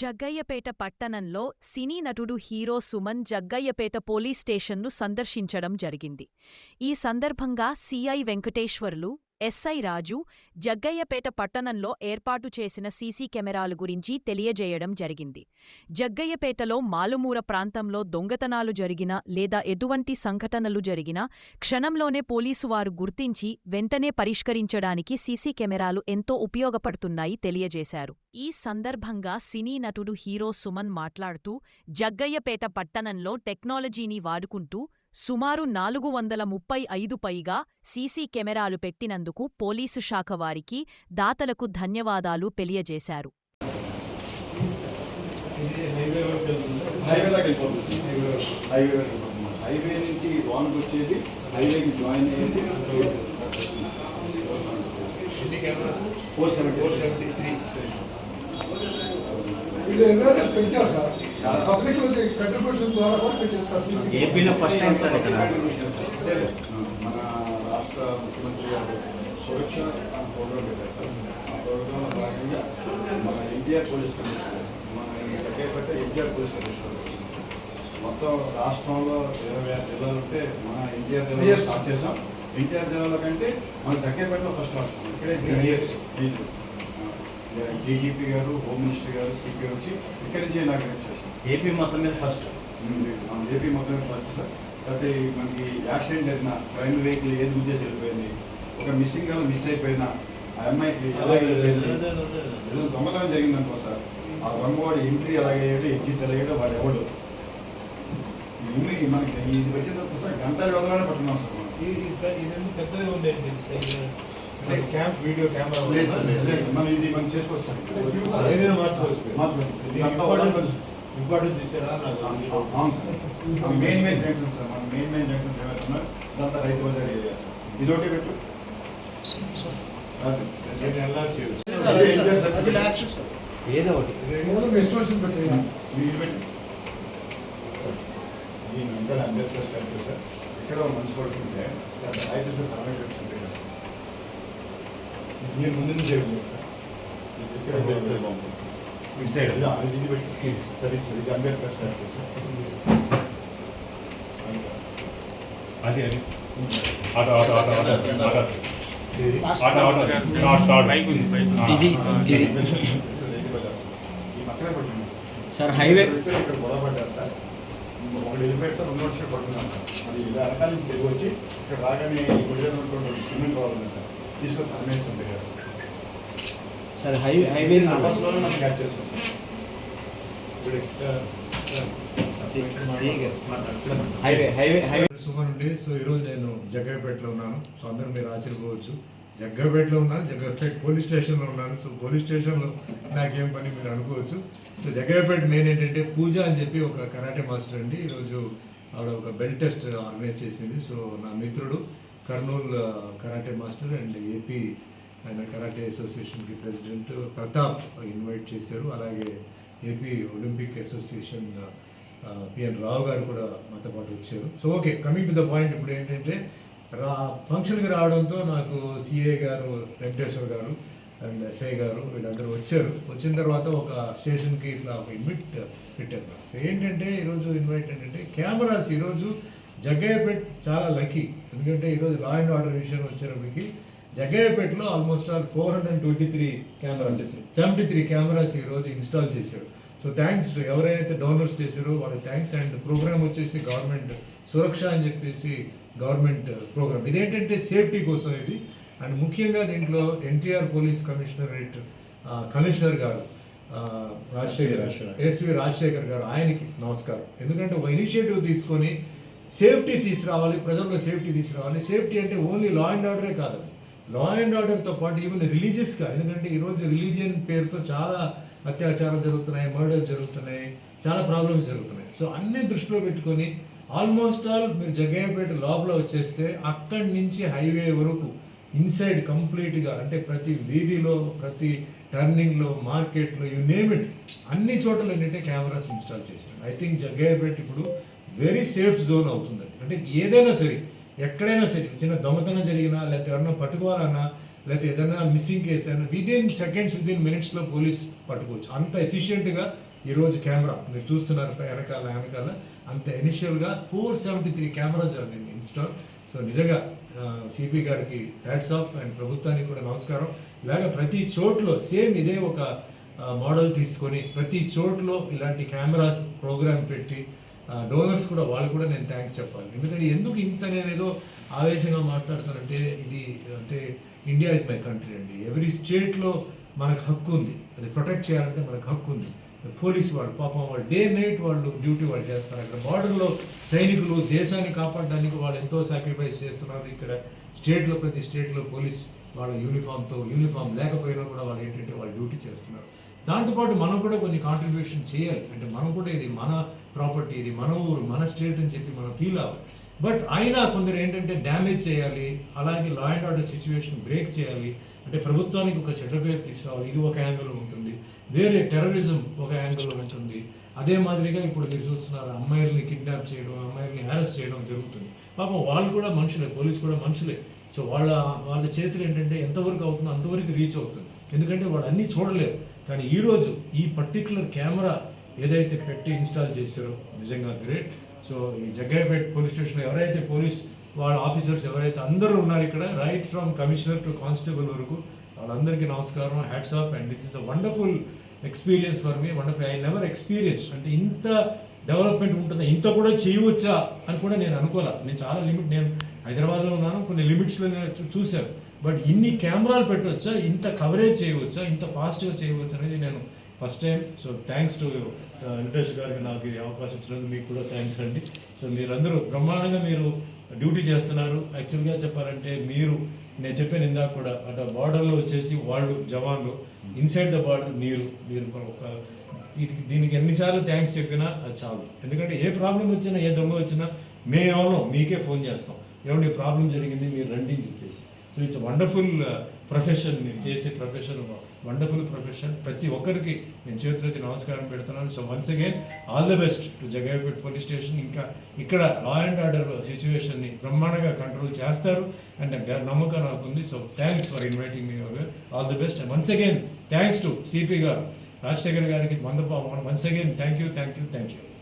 జగ్గయ్యపేట పట్టణంలో సినీ నటుడు hero Suman Jaggayyapeta police స్టేషన్ను సందర్శించడం జరిగింది. ఈ సందర్భంగా సిఐ వెంకటేశ్వర్లు ఎస్ఐ రాజు జగ్గయ్యపేట పట్టణంలో ఏర్పాటు చేసిన సీసీ కెమెరాల గురించి తెలియజేయడం జరిగింది. జగ్గయ్యపేటలో మాలుమూర ప్రాంతంలో దొంగతనాలు జరిగినా లేదా ఎటువంటి సంఘటనలు జరిగినా క్షణంలోనే పోలీసువారు గుర్తించి వెంటనే పరిష్కరించడానికి సీసీ కెమెరాలు ఎంతో ఉపయోగపడుతున్నాయి తెలియజేశారు. ఈ సందర్భంగా సినీ నటుడు హీరో సుమన్ మాట్లాడుతూ జగ్గయ్యపేట పట్టణంలో టెక్నాలజీని వాడుకుంటూ సుమారు నాలుగు వందల ముప్పై ఐదు పైగా సీసీ కెమెరాలు పెట్టినందుకు పోలీసు శాఖ వారికి దాతలకు ధన్యవాదాలు తెలియజేశారు. హైవే నుంచి వచ్చేది హైవేకి జాయిన్ అయ్యేది four seventy four seventy three. వీళ్ళు అవేర్నెస్ పెంచారు సార్? ఏపీలో ఫస్ట్ టైం సార్ ఇక్కడ మన రాష్ట్ర ముఖ్యమంత్రి గారు సురక్ష ప్రోగ్రామ్ పెట్టారు సార్ ఆ ప్రోగ్రాంలో భాగంగా మన ఎన్టీఆర్ పోలీస్ కమిషనర్ మన చక్కేపట్ట ఎన్టీఆర్ పోలీస్ కమిషనర్ మొత్తం రాష్ట్రంలో ఇరవై ఆరు జిల్లాలు ఉంటే మన ఎన్టీఆర్ జిల్లాలో Highest. స్టార్ట్ చేసాం ఎన్టీఆర్ జిల్లాలో కంటే మన చక్కేపేటలో ఫస్ట్ రాష్ట్రం ఇక్కడే Highest. డీజీపీ గారు హోమ్ మినిస్టర్ గారు సిపి వచ్చి ఇక్కడి నుంచి ఇనాగ్రేట్ చేశాం ఏపీ మొత్తం మీద ఫస్ట్ మన ఏపీ మొత్తం ఫస్ట్ సార్ అయితే మనకి యాక్సిడెంట్ అయిన ట్రైన్ వెహికల్ ఏది గుద్దేసి వెళ్ళిపోయింది ఒక మిస్సింగ్గా మిస్ అయిపోయినా ఆ అమ్మాయికి ఏదో దొంగతనం జరిగిందనుకో సార్ ఆ దొంగవాడు ఎంట్రీ ఎలాగయ్యాడు ఎగ్జిట్ ఎలాగయ్యాడో వాడు ఎవడు మనకి ఇది పెట్టిన సార్ గంట వ్యవధిలోనే పట్టుకున్నాం సార్ పెద్దగా ఉండేది క్యాంప్ వీడియో కెమెరా లేదు సార్, లేదు, లేదు సార్. మనం ఇది మనం చేసుకోవచ్చు ఏదైనా మార్చుకోవచ్చు మార్చుకోవచ్చు. ఇంపార్టెన్స్ ఇచ్చారా? Main main junction sir. మన main main junction Rythu Bazar area sir. ఇదొకటి పెట్టు. ఏదో ఒకటి. సార్, అంబేద్కర్ ఇక్కడ మనిషి పడుతుంటే ఐదు సార్ తరమే పెట్టుకుంటే కదా సార్. మీరు ముందు నుంచి ఇది. ఇటు సైడ్ అది పెట్టి సరే సార్ అది అది auto auto auto auto auto ఇది ఆటో ఆటో టాట్ టాట్ బైక్ ఉంది బైక్ ఇది ఇది ఈ పక్కనే పడుతుంది సార్ హైవే ఇక్కడ సార్ ఒకటి వెళ్ళిపోయాడు సార్ రెండు వచ్చి పడుతున్నాం సార్ అది ఇలా తిరిగి వచ్చి ఇక్కడ రాగానే గుడిలో సిమెంట్ ఉంది సార్ తీసుకొని తరమేస్తుంది కదా సార్ సార్ హైవే హైవే బస్సులోనే మనం క్యాచ్ చేస్తాం హైవే హైవే హైవే. సుమన్ అండి సో ఈరోజు నేను జగ్గయ్యపేటలో ఉన్నాను. సో అందరూ మీరు ఆశ్చర్యపోవచ్చు. జగ్గయ్యపేటలో ఉన్నాను జగ్గయ్యపేట పోలీస్ స్టేషన్లో ఉన్నాను. సో పోలీస్ స్టేషన్లో నాకేం పని మీరు అనుకోవచ్చు. సో జగ్గయ్యపేట మెయిన్ ఏంటంటే పూజ అని చెప్పి ఒక కరాటే మాస్టర్ అండి. ఈరోజు ఆవిడ ఒక బెల్ట్ టెస్ట్ ఆర్గనైజ్ చేసింది. సో నా మిత్రుడు. Kurnool karate master and AP ఆయన కరాటే అసోసియేషన్కి ప్రెసిడెంట్ ప్రతాప్ ఇన్వైట్ చేశారు. అలాగే AP Olympic association PN Rao గారు కూడా మాతో పాటు వచ్చారు. So okay coming to the point ఇప్పుడు ఏంటంటే రా ఫంక్షన్కి రావడంతో నాకు సిఏ గారు వెంకటేశ్వర్ గారు అండ్ ఎస్ఐ గారు వీళ్ళందరూ వచ్చారు. వచ్చిన తర్వాత ఒక స్టేషన్కి ఇట్లా ఒక ఇన్విట్ పెట్టారు. సో ఏంటంటే ఈరోజు ఇన్వైట్ ఏంటంటే కెమెరాస్ ఈరోజు జగ్గయ్యపేట్ చాలా లక్కీ ఎందుకంటే ఈరోజు లా అండ్ ఆర్డర్ విషయం వచ్చేటప్పటికి జగ్గయ్యపేటలో almost all four hundred twenty three cameras seventy three cameras ఈరోజు ఇన్స్టాల్ చేశారు. సో థ్యాంక్స్ టు ఎవరైతే డోనర్స్ చేశారో వాళ్ళకి థ్యాంక్స్ అండ్ ప్రోగ్రామ్ వచ్చేసి గవర్నమెంట్ సురక్ష అని చెప్పేసి గవర్నమెంట్ ప్రోగ్రామ్ ఇదేంటంటే సేఫ్టీ కోసం ఇది. అండ్ ముఖ్యంగా దీంట్లో ఎన్టీఆర్ పోలీస్ కమిషనరేట్ కమిషనర్ గారు రాజశేఖర్ ఎస్వి రాజశేఖర్. గారు ఆయనకి నమస్కారం. ఎందుకంటే ఒక ఇనిషియేటివ్ తీసుకొని సేఫ్టీ తీసుకురావాలి ప్రజల్లో సేఫ్టీ తీసుకురావాలి. సేఫ్టీ అంటే ఓన్లీ లా అండ్ ఆర్డరే కాదు. లా అండ్ ఆర్డర్తో పాటు ఈవెన్ రిలీజియస్గా ఎందుకంటే ఈరోజు రిలీజియన్ పేరుతో చాలా అత్యాచారాలు జరుగుతున్నాయి మర్డర్ జరుగుతున్నాయి చాలా ప్రాబ్లమ్స్ జరుగుతున్నాయి. సో అన్ని దృష్టిలో పెట్టుకొని ఆల్మోస్ట్ ఆల్ మీరు జగ్గయ్యపేట లోపల వచ్చేస్తే అక్కడి నుంచి హైవే వరకు ఇన్సైడ్ కంప్లీట్గా అంటే ప్రతి వీధిలో ప్రతి టర్నింగ్లో మార్కెట్లో యు నేమ్ ఇట్ అన్ని చోట్ల ఏంటంటే కెమెరాస్ ఇన్స్టాల్ చేశారు. ఐ థింక్ జగ్గయ్యపేట ఇప్పుడు వెరీ సేఫ్ జోన్ అవుతుందండి. అంటే ఏదైనా సరే ఎక్కడైనా సరే చిన్న దొంగతనం జరిగినా లేకపోతే ఎవరన్నా పట్టుకోవాలన్నా లేకపోతే ఏదైనా మిస్సింగ్ కేసు అయినా విదిన్ సెకండ్స్ విదిన్ మినిట్స్లో పోలీస్ పట్టుకోవచ్చు. అంత ఎఫిషియెంట్గా ఈరోజు కెమెరా మీరు చూస్తున్నారు వెనకాల వెనకాల అంత ఇనిషియల్గా ఫోర్ సెవెంటీ త్రీ కెమెరాస్ నేను ఇన్స్టాల్ సో నిజంగా సిపి గారికి హ్యాట్స్ ఆఫ్ అండ్ ప్రభుత్వానికి కూడా నమస్కారం. ఇలాగ ప్రతి చోట్లో సేమ్ ఇదే ఒక మోడల్ తీసుకొని ప్రతి చోట్లో ఇలాంటి కెమెరాస్ ప్రోగ్రామ్ పెట్టి డోనర్స్ కూడా వాళ్ళు కూడా నేను థ్యాంక్స్ చెప్పాలి. ఎందుకంటే ఎందుకు ఇంత నేను ఏదో ఆవేశంగా మాట్లాడతానంటే ఇది అంటే ఇండియా ఇస్ మై కంట్రీ అండి. ఎవ్రీ స్టేట్లో మనకు హక్కు ఉంది. అది ప్రొటెక్ట్ చేయాలంటే మనకు హక్కు ఉంది. పోలీస్ వాళ్ళు పాపం వాళ్ళు డే నైట్ వాళ్ళు డ్యూటీ వాళ్ళు చేస్తారు. అక్కడ బార్డర్లో సైనికులు దేశాన్ని కాపాడడానికి వాళ్ళు ఎంతో సాక్రిఫైస్ చేస్తున్నారు. ఇక్కడ స్టేట్లో ప్రతి స్టేట్లో పోలీస్ వాళ్ళ యూనిఫామ్తో యూనిఫామ్ లేకపోయినా కూడా వాళ్ళు ఏంటంటే వాళ్ళు డ్యూటీ చేస్తున్నారు. దాంతోపాటు మనం కూడా కొన్ని కాంట్రిబ్యూషన్ చేయాలి. అంటే మనం కూడా ఇది మన ప్రాపర్టీ ఇది మన ఊరు మన స్టేట్ అని చెప్పి మనం ఫీల్ అవ్వాలి. బట్ అయినా కొందరు ఏంటంటే డ్యామేజ్ చేయాలి అలాగే law and order situation break చేయాలి. అంటే ప్రభుత్వానికి ఒక చెడ్డ పేరు తీసుకురావాలి ఇది ఒక యాంగిల్ ఉంటుంది. వేరే టెర్రరిజం ఒక యాంగిల్ ఉంటుంది. అదే మాదిరిగా ఇప్పుడు మీరు చూస్తున్నారు అమ్మాయిల్ని కిడ్నాప్ చేయడం అమ్మాయిల్ని హ్యారెస్ట్ చేయడం జరుగుతుంది. పాపం వాళ్ళు కూడా మనుషులే పోలీస్ కూడా మనుషులే. సో వాళ్ళ వాళ్ళ చేతులు ఏంటంటే ఎంతవరకు అవుతుందో అంతవరకు రీచ్ అవుతుంది. ఎందుకంటే వాళ్ళు అన్నీ చూడలేరు కానీ ఈరోజు ఈ పర్టికులర్ కెమెరా ఏదైతే పెట్టి ఇన్స్టాల్ చేశారో నిజంగా గ్రేట్. సో ఈ జగ్గయ్యపేట పోలీస్ స్టేషన్లో ఎవరైతే పోలీస్ వాళ్ళ ఆఫీసర్స్ ఎవరైతే అందరూ ఉన్నారు ఇక్కడ right from commissioner to constable వరకు వాళ్ళందరికీ నమస్కారం hats off and this is a wonderful experience for me wonderful I never experience అంటే ఇంత డెవలప్మెంట్ ఉంటుందా? ఇంత కూడా చేయవచ్చా? అని కూడా నేను అనుకోలే. నేను చాలా లిమిట్ నేను హైదరాబాద్లో ఉన్నాను కొన్ని లిమిట్స్లో నేను చూశాను. బట్ ఇన్ని కెమెరాలు పెట్టవచ్చా? ఇంత కవరేజ్ చేయవచ్చా? ఇంత ఫాస్ట్గా చేయవచ్చా? అనేది నేను first time. So thanks to Venkatesh గారికి నాకు ఈ అవకాశం ఇచ్చినందుకు మీకు కూడా థ్యాంక్స్ అండి. సో మీరందరూ బ్రహ్మాండంగా మీరు డ్యూటీ చేస్తున్నారు. యాక్చువల్గా చెప్పాలంటే మీరు నేను చెప్పాను ఇందాక కూడా అటు బార్డర్లో వచ్చేసి వాళ్ళు జవాన్లు ఇన్సైడ్ ద బార్డర్ మీరు మీరు ఒక దీనికి ఎన్నిసార్లు థ్యాంక్స్ చెప్పినా అది చాలు. ఎందుకంటే ఏ ప్రాబ్లం వచ్చినా ఏ దొంగ వచ్చినా మేము ఎవరో మీకే ఫోన్ చేస్తాం. ఏమంటే ప్రాబ్లం జరిగింది మీరు రండి అని చెప్పేసి. సో ఇట్స్ వండర్ఫుల్ ప్రొఫెషన్ మీరు చేసే ప్రొఫెషన్ వండర్ఫుల్ ప్రొఫెషన్ ప్రతి ఒక్కరికి నేను చేతులకి నమస్కారం పెడుతున్నాను. So once again all the best to Jaggayyapet police station ఇంకా ఇక్కడ లా అండ్ ఆర్డర్ సిచ్యువేషన్ని బ్రహ్మాండంగా కంట్రోల్ చేస్తారు. అండ్ నమ్మకం నాకు ఉంది. So thanks for inviting me all the best and once again thanks to CP గారు రాజశేఖర్ గారికి వంద once again thank you thank you thank you